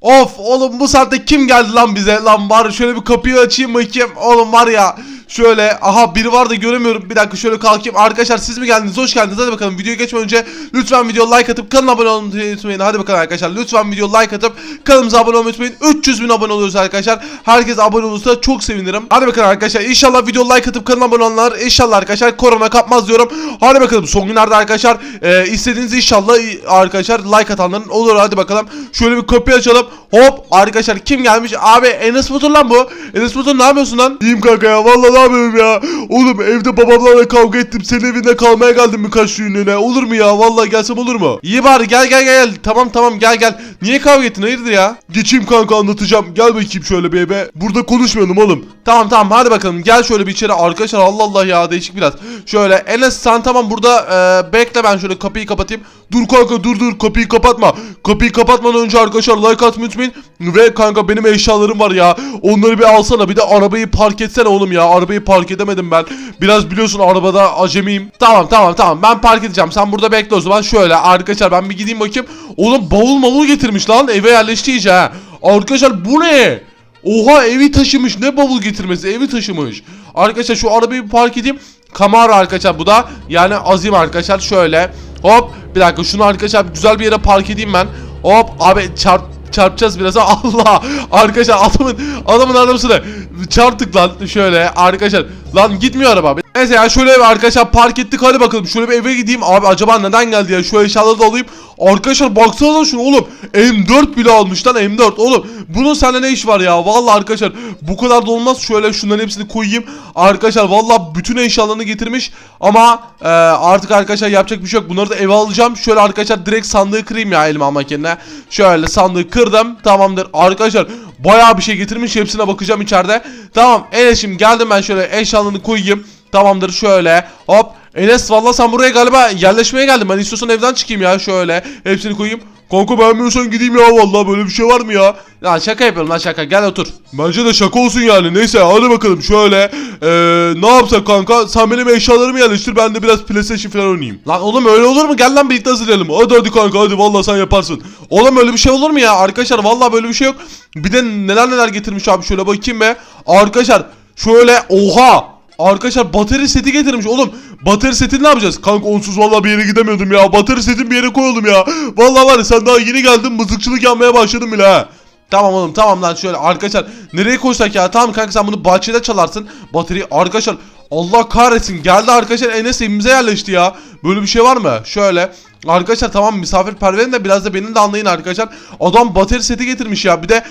Of oğlum bu saatte kim geldi lan bize? Lan var şöyle bir kapıyı açayım bakayım. Oğlum var ya Şöyle aha biri var da göremiyorum. Bir dakika şöyle kalkayım. Arkadaşlar siz mi geldiniz? Hoş geldiniz. Hadi bakalım videoya geçmeden önce lütfen video like atıp kanala abone olmayı unutmayın. Hadi bakalım arkadaşlar lütfen video like atıp kanalımıza abone olmayı unutmayın. 300 bin abone oluyoruz arkadaşlar. Herkes abone olursa çok sevinirim. Hadi bakalım arkadaşlar inşallah video like atıp kanala abone olanlar inşallah arkadaşlar korona kapmaz diyorum. Hadi bakalım son günlerde arkadaşlar e, istediğiniz inşallah arkadaşlar like atanların olur. Hadi bakalım şöyle bir kapıyı açalım. Hop arkadaşlar kim gelmiş? Abi Enes Batur lan bu. Enes Batur ne yapıyorsun lan? İyiyim kanka ya vallahi ne yapıyorum ya. Oğlum evde babamlarla kavga ettim. Senin evinde kalmaya geldim birkaç günlüğüne olur mu ya? Vallahi gelsem olur mu? İyi bari. Gel gel gel tamam tamam. Gel gel. Niye kavga ettin? Hayırdır ya? Geçeyim kanka anlatacağım. Gel bakayım şöyle bir eve. Burada konuşmayalım oğlum. Tamam tamam. Hadi bakalım. Gel şöyle bir içeri. Arkadaşlar Allah Allah ya. Değişik biraz. Şöyle Enes sen tamam burada e, bekle ben şöyle kapıyı kapatayım. Dur kanka dur dur. Kapıyı kapatma. Kapıyı kapatmadan önce arkadaşlar like atmayı unutmayın. Ve kanka benim eşyalarım var ya. Onları bir alsana. Bir de arabayı park etsene oğlum ya arabayı park edemedim ben. Biraz biliyorsun arabada acemiyim. Tamam tamam tamam. Ben park edeceğim. Sen burada bekle o zaman. Şöyle arkadaşlar ben bir gideyim bakayım. Oğlum bavul mavul getirmiş lan. Eve yerleşti iyice ha. Arkadaşlar bu ne? Oha evi taşımış. Ne bavul getirmesi? Evi taşımış. Arkadaşlar şu arabayı bir park edeyim. Camaro arkadaşlar bu da. Yani azim arkadaşlar. Şöyle. Hop. Bir dakika. Şunu arkadaşlar güzel bir yere park edeyim ben. Hop. Abi çarp çarpacağız biraz. Allah! Arkadaşlar adamın adamın arabasını çarptık lan. Şöyle arkadaşlar lan gitmiyor araba neyse ya şöyle arkadaşlar park ettik hadi bakalım. Şöyle bir eve gideyim. Abi acaba neden geldi ya? Şu eşyaları da alayım. Arkadaşlar baksanıza şunu oğlum. M4 bile almış lan M4 oğlum bunun sende ne iş var ya? Vallahi arkadaşlar bu kadar da olmaz. Şöyle şunların hepsini koyayım. Arkadaşlar vallahi bütün eşyalarını getirmiş. Ama e, artık arkadaşlar yapacak bir şey yok. Bunları da eve alacağım. Şöyle arkadaşlar direkt sandığı kırayım ya elime yerine şöyle sandığı kırdım. Tamamdır. Arkadaşlar bayağı bir şey getirmiş hepsine bakacağım içeride. Tamam Enes'im geldim ben şöyle eşyalarını koyayım. Tamamdır şöyle. Hop Enes valla sen buraya galiba yerleşmeye geldin. Ben istiyorsan evden çıkayım ya şöyle. Hepsini koyayım Kanka beğenmiyorsan gideyim ya vallahi böyle bir şey var mı ya? Lan şaka yapıyorum lan şaka gel otur. Bence de şaka olsun yani neyse hadi bakalım şöyle ee, ne yapsak kanka sen benim eşyalarımı yerleştir ben de biraz PlayStation falan oynayayım. Lan oğlum öyle olur mu gel lan birlikte hazırlayalım. Hadi hadi kanka hadi vallahi sen yaparsın. Oğlum öyle bir şey olur mu ya arkadaşlar vallahi böyle bir şey yok. Bir de neler neler getirmiş abi şöyle bakayım be. Arkadaşlar şöyle oha Arkadaşlar bateri seti getirmiş oğlum. Bateri setini ne yapacağız? Kanka onsuz vallahi bir yere gidemiyordum ya. Bateri setini bir yere koyalım ya. Vallahi var ya sen daha yeni geldin mızıkçılık yapmaya başladın bile ha. Tamam oğlum tamam lan şöyle arkadaşlar nereye koysak ya tamam kanka sen bunu bahçede çalarsın bataryayı arkadaşlar Allah kahretsin geldi arkadaşlar Enes evimize yerleşti ya böyle bir şey var mı şöyle Arkadaşlar tamam misafirperverin de biraz da benim de anlayın arkadaşlar adam bateri seti getirmiş ya bir de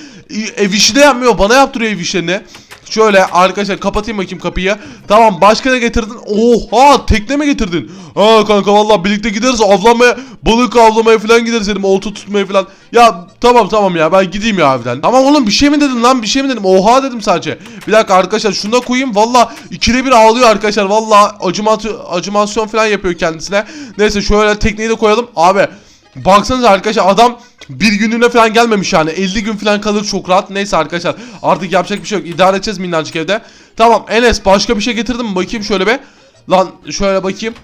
ev işi de yapmıyor bana yaptırıyor ev işlerini Şöyle arkadaşlar kapatayım bakayım kapıyı. Tamam başka ne getirdin? Oha tekne mi getirdin? Ha kanka vallahi birlikte gideriz avlanmaya, balık avlamaya falan gideriz dedim. Olta tutmaya falan. Ya tamam tamam ya ben gideyim ya evden. Tamam oğlum bir şey mi dedin lan bir şey mi dedim? Oha dedim sadece. Bir dakika arkadaşlar şunu da koyayım. Valla ikide bir ağlıyor arkadaşlar. Valla acımasyon falan yapıyor kendisine. Neyse şöyle tekneyi de koyalım. Abi Baksanıza arkadaşlar adam bir günlüğüne falan gelmemiş yani. 50 gün falan kalır çok rahat. Neyse arkadaşlar artık yapacak bir şey yok. İdare edeceğiz minnacık evde. Tamam Enes başka bir şey getirdin mi? Bakayım şöyle be Lan şöyle bakayım.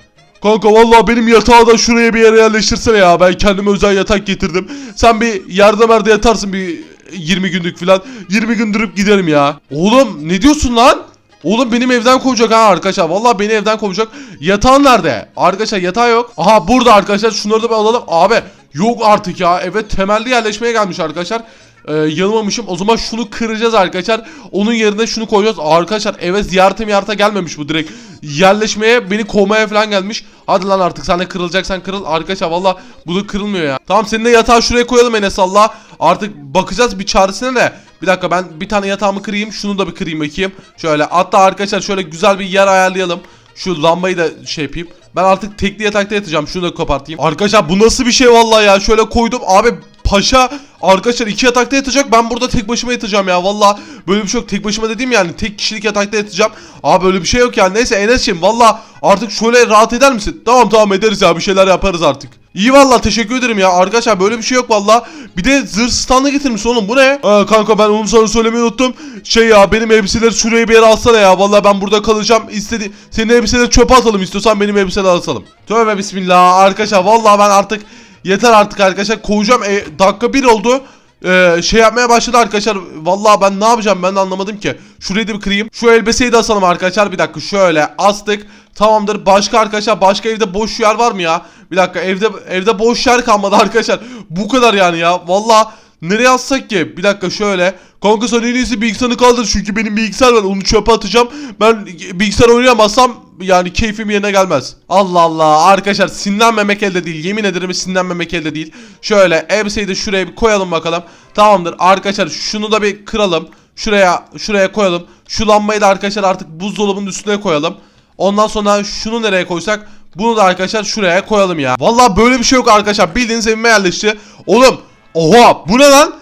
Kanka vallahi benim yatağı da şuraya bir yere yerleştirsene ya. Ben kendime özel yatak getirdim. Sen bir yerde merde yatarsın bir 20 günlük falan. 20 gün durup giderim ya. Oğlum ne diyorsun lan Oğlum benim evden kovacak ha arkadaşlar. Vallahi beni evden kovacak. Yatağın nerede? Arkadaşlar yatağı yok. Aha burada arkadaşlar. Şunları da bir alalım. Abi yok artık ya. Evet temelli yerleşmeye gelmiş arkadaşlar. Ee, yanılmamışım. O zaman şunu kıracağız arkadaşlar. Onun yerine şunu koyacağız. Arkadaşlar eve ziyarete miyarete gelmemiş bu direkt. Yerleşmeye beni kovmaya falan gelmiş. Hadi lan artık sen de kırılacaksan kırıl. Arkadaşlar valla bu da kırılmıyor ya. Tamam senin de yatağı şuraya koyalım Enes Allah. Artık bakacağız bir çaresine de. Bir dakika ben bir tane yatağımı kırayım. Şunu da bir kırayım bakayım. Şöyle hatta arkadaşlar şöyle güzel bir yer ayarlayalım. Şu lambayı da şey yapayım. Ben artık tekli yatakta yatacağım. Şunu da kopartayım. Arkadaşlar bu nasıl bir şey vallahi ya. Şöyle koydum. Abi paşa arkadaşlar iki yatakta yatacak. Ben burada tek başıma yatacağım ya. Valla böyle bir şey yok. Tek başıma dediğim yani tek kişilik yatakta yatacağım. Abi böyle bir şey yok yani. Neyse Enes'ciğim valla artık şöyle rahat eder misin? Tamam tamam ederiz ya. Bir şeyler yaparız artık. İyi valla teşekkür ederim ya. Arkadaşlar böyle bir şey yok valla. Bir de zırh standı getirmiş oğlum. Bu ne? Aa, kanka ben onu sana söylemeyi unuttum. Şey ya benim elbiseleri şuraya bir yere alsana ya. Valla ben burada kalacağım. İstedi senin elbiseleri çöpe atalım istiyorsan benim elbiseleri atalım. Tövbe bismillah. Arkadaşlar valla ben artık yeter artık arkadaşlar. Kovacağım. E, dakika bir oldu. e, şey yapmaya başladı arkadaşlar. Vallahi ben ne yapacağım ben de anlamadım ki. Şurayı da bir kırayım. Şu elbiseyi de asalım arkadaşlar. Bir dakika şöyle astık. Tamamdır. Başka arkadaşlar başka evde boş yer var mı ya? Bir dakika evde evde boş yer kalmadı arkadaşlar. Bu kadar yani ya. Vallahi nereye atsak ki? Bir dakika şöyle. Kanka sen en iyisi bilgisayarını kaldır çünkü benim bilgisayar var onu çöpe atacağım. Ben bilgisayar oynayamazsam yani keyfim yerine gelmez. Allah Allah arkadaşlar sinirlenmemek elde değil. Yemin ederim sinirlenmemek elde değil. Şöyle elbiseyi de şuraya bir koyalım bakalım. Tamamdır arkadaşlar şunu da bir kıralım. Şuraya şuraya koyalım. Şu lambayı da arkadaşlar artık buzdolabının üstüne koyalım. Ondan sonra şunu nereye koysak bunu da arkadaşlar şuraya koyalım ya. Vallahi böyle bir şey yok arkadaşlar. Bildiğiniz evime yerleşti. Oğlum Oha bu ne lan?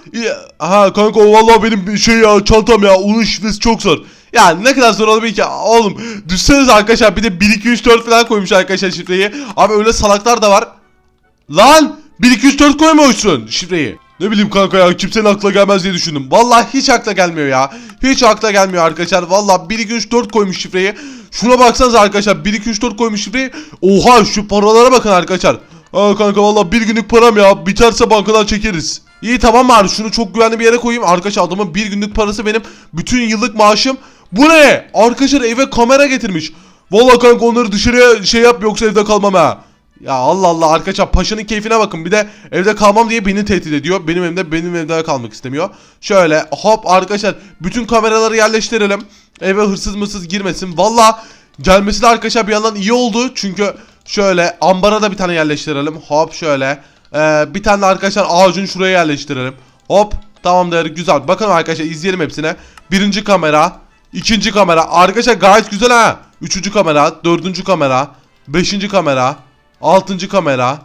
Ha kanka o vallahi benim şey ya çantam ya onun şifresi çok zor. Ya ne kadar zor olabilir ki oğlum düşseniz arkadaşlar bir de 1 2 3 4 falan koymuş arkadaşlar şifreyi. Abi öyle salaklar da var. Lan 1 2 3 4 koymamışsın şifreyi. Ne bileyim kanka ya kimsenin aklına gelmez diye düşündüm. Vallahi hiç akla gelmiyor ya. Hiç akla gelmiyor arkadaşlar. Vallahi 1 2 3 4 koymuş şifreyi. Şuna baksanıza arkadaşlar 1 2 3 4 koymuş şifreyi. Oha şu paralara bakın arkadaşlar. Aa kanka vallahi bir günlük param ya. Biterse bankadan çekeriz. İyi tamam bari şunu çok güvenli bir yere koyayım. Arkadaşlar adamın bir günlük parası benim bütün yıllık maaşım. Bu ne? Arkadaşlar eve kamera getirmiş. Vallahi kanka onları dışarıya şey yap yoksa evde kalmam ha. Ya Allah Allah arkadaşlar paşanın keyfine bakın. Bir de evde kalmam diye beni tehdit ediyor. Benim evimde benim evde kalmak istemiyor. Şöyle hop arkadaşlar bütün kameraları yerleştirelim. Eve hırsız mırsız girmesin. Valla gelmesi de arkadaşlar bir yandan iyi oldu. Çünkü şöyle ambara da bir tane yerleştirelim. Hop şöyle. Ee, bir tane de arkadaşlar ağacın şuraya yerleştirelim. Hop tamamdır güzel. Bakın arkadaşlar izleyelim hepsine. Birinci kamera. İkinci kamera. Arkadaşlar gayet güzel ha. Üçüncü kamera. Dördüncü kamera. Beşinci kamera. Altıncı kamera.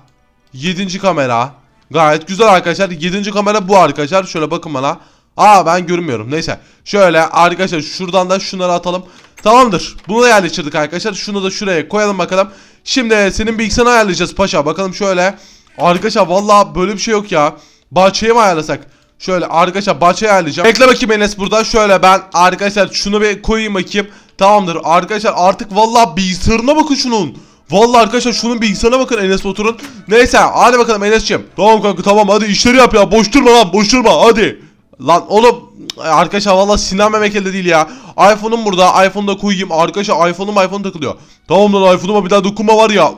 Yedinci kamera. Gayet güzel arkadaşlar. Yedinci kamera bu arkadaşlar. Şöyle bakın bana. Aa ben görmüyorum. Neyse. Şöyle arkadaşlar şuradan da şunları atalım. Tamamdır. Bunu da yerleştirdik arkadaşlar. Şunu da şuraya koyalım bakalım. Şimdi senin bilgisayarını ayarlayacağız paşa. Bakalım şöyle. Arkadaşlar vallahi böyle bir şey yok ya. Bahçeye mi ayarlasak? Şöyle arkadaşlar bahçeye ayarlayacağım. Bekle bakayım Enes burada. Şöyle ben arkadaşlar şunu bir koyayım bakayım. Tamamdır. Arkadaşlar artık vallahi bilgisayarına bakın şunun. Vallahi arkadaşlar şunun bilgisayarına bakın Enes Batur'un. Neyse hadi bakalım Enes'ciğim. Tamam kanka tamam hadi işleri yap ya. Boş durma lan boş durma hadi. Lan oğlum arkadaşlar vallahi sinirlenmemek elde değil ya. iPhone'um burada. iPhone'da koyayım. Arkadaşlar iPhone'um iPhone takılıyor. Tamam lan iPhone'uma bir daha dokunma var ya.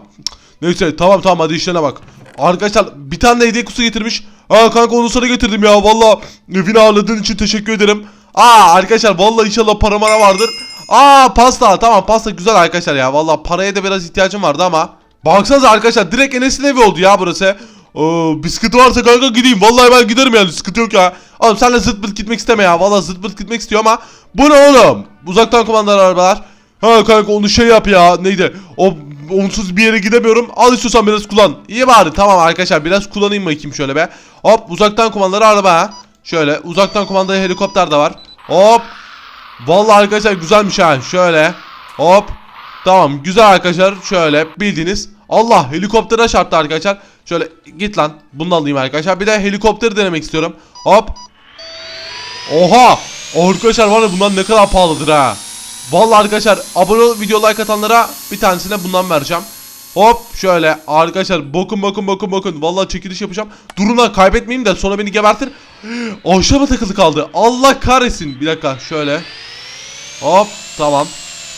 Neyse tamam tamam hadi işlerine bak. Arkadaşlar bir tane hediye kutusu getirmiş. Ha kanka onu sana getirdim ya. Valla evini ağırladığın için teşekkür ederim. Aa arkadaşlar valla inşallah para mara vardır. Aa pasta tamam pasta güzel arkadaşlar ya. Valla paraya da biraz ihtiyacım vardı ama. Baksanıza arkadaşlar direkt Enes'in evi oldu ya burası. Oo, bir sıkıntı varsa kanka gideyim. Vallahi ben giderim yani sıkıntı yok ya. Oğlum senle zırt pırt gitmek isteme ya. Vallahi zırt pırt gitmek istiyor ama. Bu ne oğlum? Uzaktan kumandalı arabalar. Ha kanka onu şey yap ya. Neydi? O onsuz bir yere gidemiyorum. Al istiyorsan biraz kullan. İyi bari tamam arkadaşlar biraz kullanayım bakayım şöyle be. Hop uzaktan kumandalı araba. Şöyle uzaktan kumandalı helikopter de var. Hop. Vallahi arkadaşlar güzelmiş ha. Şöyle. Hop. Tamam güzel arkadaşlar. Şöyle bildiğiniz. Allah helikoptere çarptı arkadaşlar. Şöyle git lan. Bunu da alayım arkadaşlar. Bir de helikopteri denemek istiyorum. Hop. Oha. Arkadaşlar var ya bundan ne kadar pahalıdır ha. Vallahi arkadaşlar abone olup video like atanlara bir tanesine bundan vereceğim. Hop şöyle arkadaşlar bakın bakın bakın bakın vallahi çekiliş yapacağım. Durun lan kaybetmeyeyim de sonra beni gebertir. Aşağıma takılı kaldı. Allah kahretsin. Bir dakika şöyle. Hop tamam.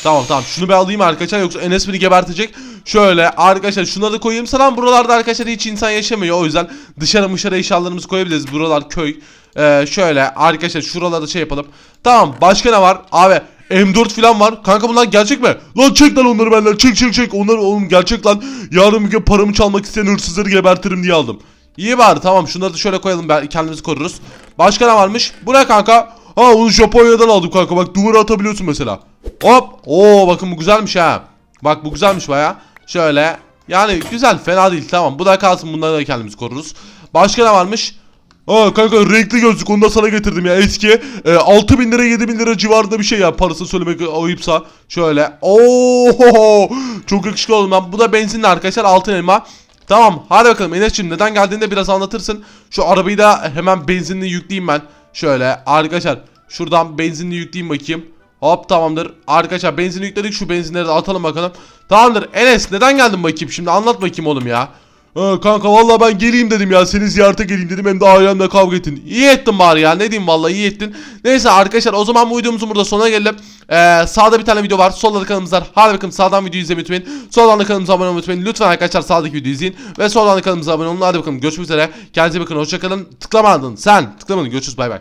Tamam tamam şunu bir alayım arkadaşlar yoksa Enes beni gebertecek. Şöyle arkadaşlar şunları da koyayım sana buralarda arkadaşlar hiç insan yaşamıyor o yüzden dışarı mışarı eşyalarımızı koyabiliriz. Buralar köy. Ee, şöyle arkadaşlar şuralarda şey yapalım. Tamam başka ne var? Abi M4 falan var. Kanka bunlar gerçek mi? Lan çek lan onları benden. Çek çek çek. Onlar oğlum gerçek lan. Yarın bir gün paramı çalmak isteyen hırsızları gebertirim diye aldım. İyi bari tamam şunları da şöyle koyalım ben kendimizi koruruz. Başka ne varmış? Bu ne kanka? Ha onu Japonya'dan aldım kanka bak duvara atabiliyorsun mesela. Hop. Oo bakın bu güzelmiş ha. Bak bu güzelmiş baya. Şöyle. Yani güzel fena değil tamam. Bu da kalsın bunları da kendimiz koruruz. Başka ne varmış? Aa kanka renkli gözlük onu da sana getirdim ya eski. E, 6000 lira 7000 lira civarında bir şey ya parasını söylemek ayıpsa. Şöyle. Oo çok yakışıklı oldum ben. Bu da benzinli arkadaşlar altın elma. Tamam hadi bakalım Enes'cim neden geldiğinde biraz anlatırsın. Şu arabayı da hemen benzinli yükleyeyim ben. Şöyle arkadaşlar şuradan benzinli yükleyeyim bakayım. Hop tamamdır. Arkadaşlar benzin yükledik şu benzinleri de atalım bakalım. Tamamdır Enes neden geldin bakayım şimdi anlat bakayım oğlum ya. Ha, kanka vallahi ben geleyim dedim ya seni ziyarete geleyim dedim hem de ailemle kavga ettin. İyi ettin bari ya ne diyeyim vallahi iyi ettin. Neyse arkadaşlar o zaman bu videomuzun burada sonuna gelelim. Ee, sağda bir tane video var solda da kanalımız var. Hadi bakalım sağdan videoyu izlemeyi unutmayın. Soldan da kanalımıza abone olmayı unutmayın. Lütfen arkadaşlar sağdaki videoyu izleyin. Ve soldan da kanalımıza abone olun. Hadi bakalım görüşmek üzere. Kendinize bakın hoşçakalın. Tıklamadın sen tıklamadın görüşürüz bay bay.